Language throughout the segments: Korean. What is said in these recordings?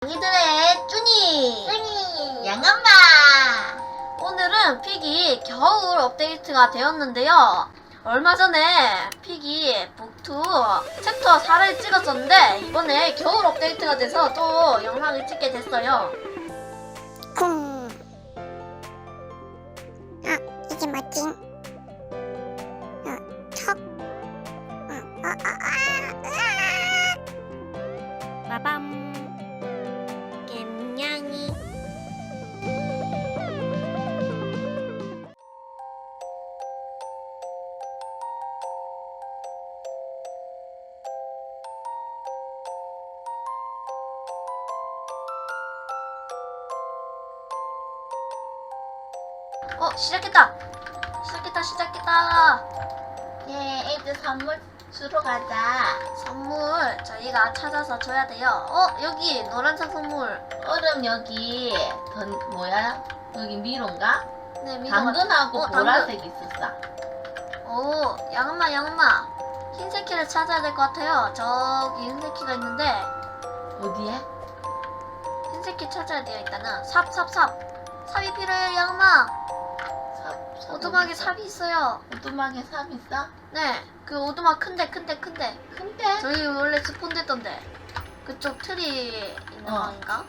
쭈니 쭈니. 양엄마 오늘은 픽이 겨울 업데이트가 되었는데요 얼마 전에 픽이 북투 챕터 4를 찍었었는데 이번에 겨울 업데이트가 돼서 또 영상을 찍게 됐어요 쿵. 아, 이게 뭐지? 어 시작했다 시작했다 시작했다 예, 애들 선물 주러 가자. 선물 저희가 찾아서 줘야 돼요 어 여기 노란색 선물 얼음 여기 던 뭐야? 여기 미로인가? 네 미로 당근하고 어, 당근. 보라색 있었어. 오, 양엄마, 양엄마. 흰색 키를 찾아야 될 것 같아요. 저기 흰색 키가 있는데, 어디에? 흰색 키 찾아야 돼요, 일단은. 삽, 삽, 삽. 삽이 필요해요, 양엄마. 오두막에? 삽이 있어요. 오두막에 삽 있어? 네, 그 오두막 큰데, 큰데, 큰데. 근데 저희 원래 스폰 됐던데. 그쪽 틀이 있는 어. 방인가?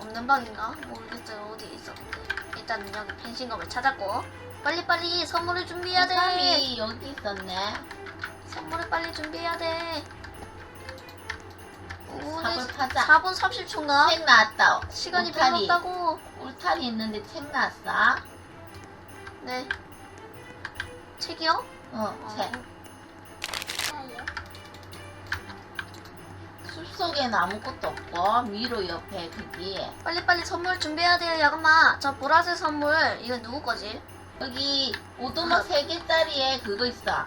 없는 방인가? 모르겠어요, 어디 있었는데. 일단은 여기 펜싱검을 찾았고, 빨리빨리 선물을 준비해야 돼. 삽이 여기 있었네. 선물을 빨리 준비해야 돼. 오늘 삽을 찾아. 4분 30초인가? 책 나왔다. 시간이 울타리. 없다고. 울타리 있는데 책 나왔어. 네. 책이요? 어, 책. 아유. 숲속에는 아무것도 없고 미로 옆에 그기 빨리빨리 선물 준비해야 돼요, 야금마. 저 보라색 선물, 이건 누구 거지? 여기 오두막 세 개짜리에 그거 있어.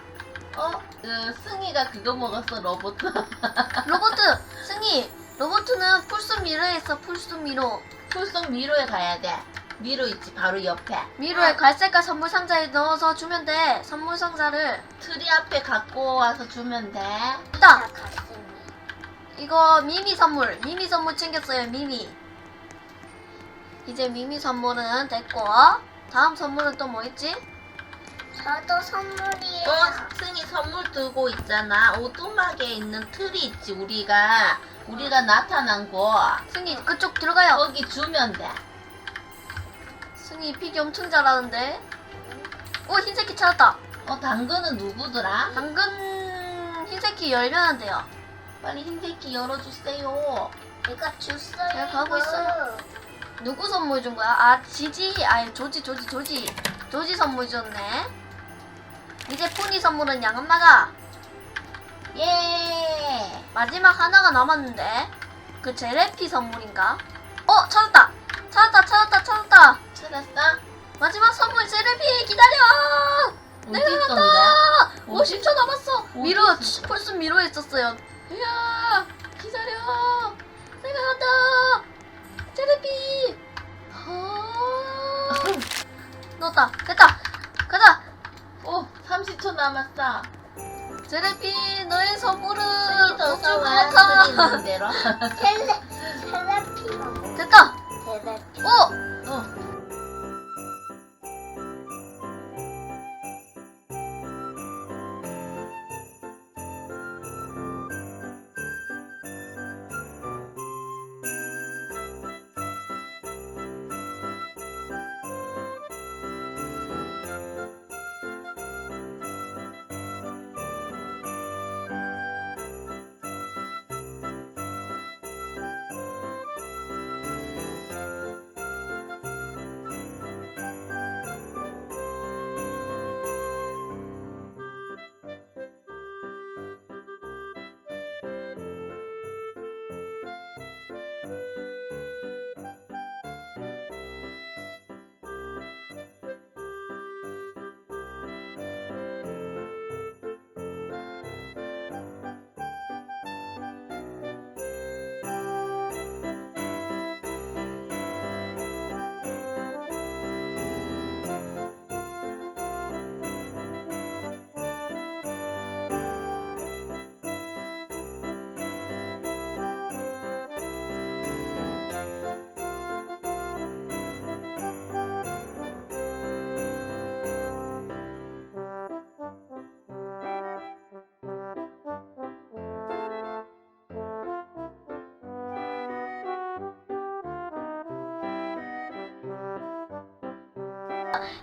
어? 그 승희가 그거 먹었어 로봇. 로보트! 승희! 로보트는 풀숲 미로에 있어, 풀숲 미로. 풀속 미로에 가야 돼. 미로 있지 바로 옆에. 미로에 갈색깔 선물 상자에 넣어서 주면 돼. 선물 상자를. 트리 앞에 갖고 와서 주면 돼. 있다! 나 가슴이. 이거 미미 선물. 미미 선물 챙겼어요, 미미. 이제 미미 선물은 됐고, 다음 선물은 또 뭐 있지? 저도 선물이에요. 또 승희 선물 들고 있잖아. 오두막에 있는 틀이 있지 우리가 우리가 나타난 곳. 승희, 그쪽 들어가요. 거기 주면 돼. 승희 픽이 엄청 잘하는데. 오, 흰색 키 찾았다. 어 당근은 누구더라? 당근 흰색 키 열면 안 돼요. 빨리 흰색기 열어주세요. 이거 줬어요. 제가 가고. 있어요. 누구 선물 준 거야? 아, 지지, 아니, 조지, 조지, 조지. 조지 선물 줬네. 이제 포니 선물은 양엄마가 예. 마지막 하나가 남았는데 그 제레피 선물인가? 어, 찾았다. 찾았다, 찾았다, 찾았다. 찾았어? 마지막 선물 제레피 기다려. 내가? 간다. 어디? 50초 남았어. 미로? 펄스 미로에 있었어요. 이야, 기다려. 내가 간다. 제레피. 아, 넣었다. 됐다. 가자. 오, 30초 남았어. 제레피, 너의 선물은 승희도 우주 어서와. 소리 같아. 있는 대로. 텔레 텔레피가 뭐? 됐다. 텔레피. 오,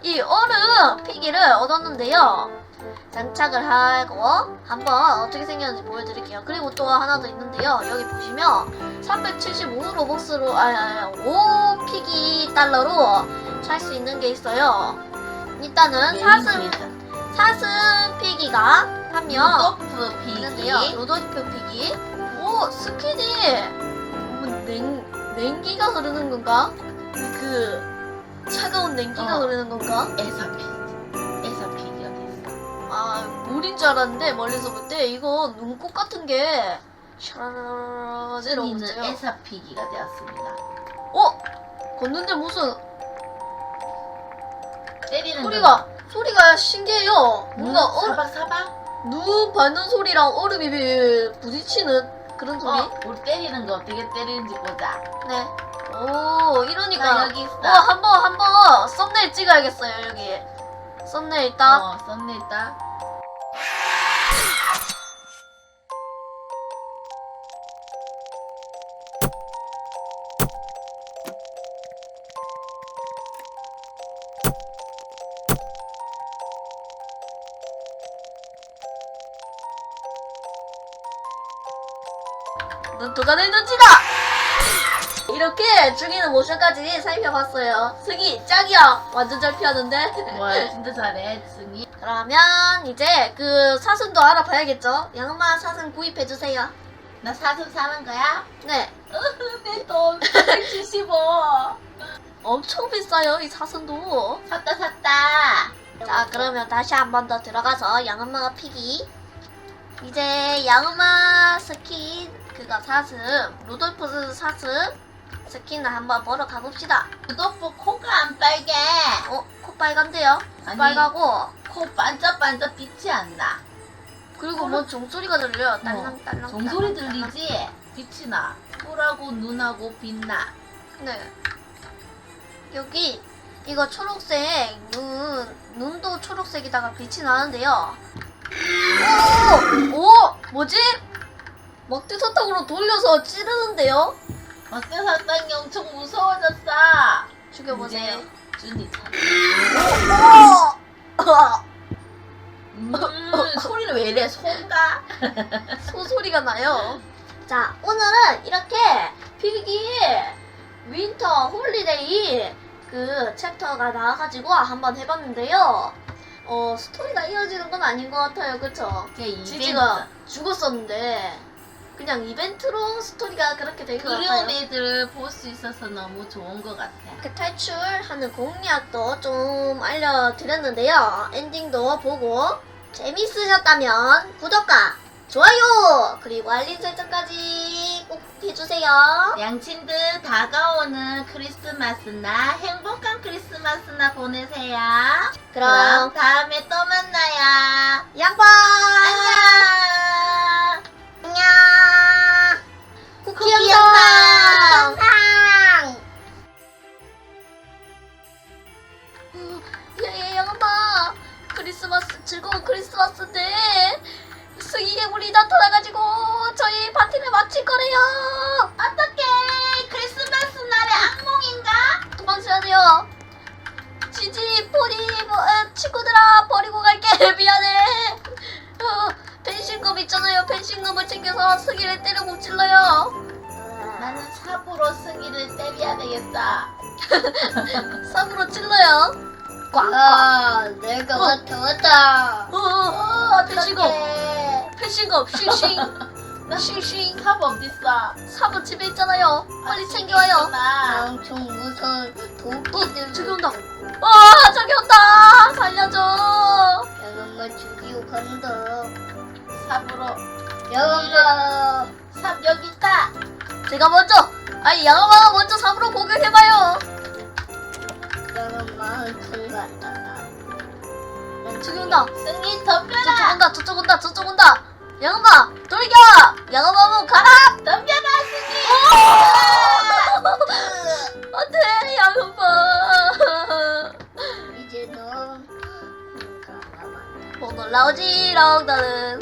이 얼음 피기를 얻었는데요. 장착을 하고 한번 어떻게 생겼는지 보여드릴게요. 그리고 또 하나 더 있는데요. 여기 보시면 375 로벅스로 아, 5 피기 달러로 살 수 있는 게 있어요. 일단은 사슴 사슴 피기가 한 명 로도프 피기. 있는데요. 로도프 피기. 오 스키니. 뭐 냉, 냉기가 흐르는 건가? 그 차가운 냉기가 어. 흐르는 건가? 에사 피기. 에사 피기가 됐어. 아 물인 줄 알았는데 멀리서 볼 때 이거 눈꽃 같은 게 샤라라라라 이러고 승희는 있어요. 에사 피기가 되었습니다. 어? 걷는데 무슨 때리는 소리가 소리가 신기해요. 눈 뭔가 얼, 사박 사박. 눈 받는 소리랑 얼음이 비- 부딪히는 그런 소리. 어, 우리 때리는 거 어떻게 때리는지 보자. 네. 오 이러니까 나 여기 있어. 어, 한번 한번 썸네일 찍어야겠어요 여기. 썸네일 딱. 어, 썸네일 딱. 눈도가 내는지다. 이렇게 죽이는 모션까지 살펴봤어요. 승희 짱이야. 완전 잘 피하는데. 와, 진짜 잘해, 승희. 그러면 이제 그 사슴도 알아봐야겠죠. 양엄마 사슴 구입해 주세요. 나 사슴 사는 거야? 네. 내돈 175. 엄청 비싸요 이 사슴도. 샀다, 샀다. 자 그러면 다시 한 번 더 들어가서 양엄마가 피기 이제 양엄마 스킨 그거 사슴 루돌프 사슴 스킨을 한번 보러 가봅시다 루도프 코가 안 빨개. 어? 코 빨간데요? 아니, 빨가고 코 반짝반짝 빛이 안 나. 그리고 뭐 종소리가 들려요 딸랑 딸랑 어, 종소리 딸랑, 들리지? 빛이 나. 뿔하고 눈하고 빛나. 네 여기 이거 초록색 눈 눈도 초록색이다가 빛이 나는데요 오! 오! 뭐지? 막대 사탕으로 돌려서 찌르는데요? 어때 사탕이 엄청 무서워졌어. 죽여보세요. 준이 차. 어! 음, 소리는 왜 이래? 소가? 소소리가 나요. 자, 오늘은 이렇게 필기 윈터 홀리데이 그 챕터가 나와가지고 한번 해봤는데요. 어, 스토리가 이어지는 건 아닌 것 같아요. 그쵸? 이벤트. 지지가 죽었었는데, 그냥 이벤트로 스토리가 그렇게 된것 같아요. 그리운 애들을 볼 수 있어서 너무 좋은 것 같아. 그 탈출하는 공략도 좀 알려드렸는데요. 엔딩도 보고 재밌으셨다면 구독과 좋아요 그리고 알림 설정까지 꼭 해주세요. 양친들 다가오는 크리스마스나 행복한 크리스마스나 보내세요. 그럼 다음에 또 만나요. 양파 안녕. 쿠키 쿠키 영상 상 예예 양엄마 크리스마스 즐거운 크리스마스인데 승희 괴물이 나타나가지고 저희 파티를 마칠 거래요. 어떡해. 크리스마스 날의 악몽인가? 도망쳐야 돼요. 지지, 포리, 뭐, 어, 친구들아, 버리고 갈게. 미안해. 어, 펜싱금 있잖아요. 펜싱금을 챙겨서 승희를 때리고 찔러요. 삽으로 승희를 때려야 되겠다. 삽으로 찔러요. 꽉, 꽉. 아, 내가 어. 맡아왔다. 어, 어, 펜싱금. 어떡해. 펜싱금, 싱싱. 싱싱. 삽 어딨어? 삽은 집에 있잖아요. 빨리 챙겨와요. 나 엄청 무서운 도끼들. 저기 온다. 아, 저기 온다. 살려줘. 양엄마 죽이고 간다. 삽으로 양엄마. 삽 여기 있다. 제가 먼저, 아니, 양아마가 먼저 삽으로 공격해봐요. 저기 온다. 저쪽 덤벼라. 온다 저쪽 온다 저쪽 온다 돌겨 양엄마 한번 가라 덤벼라 승희. 안돼 양엄마 이제 넌 가만. 못 올라오지롱 너는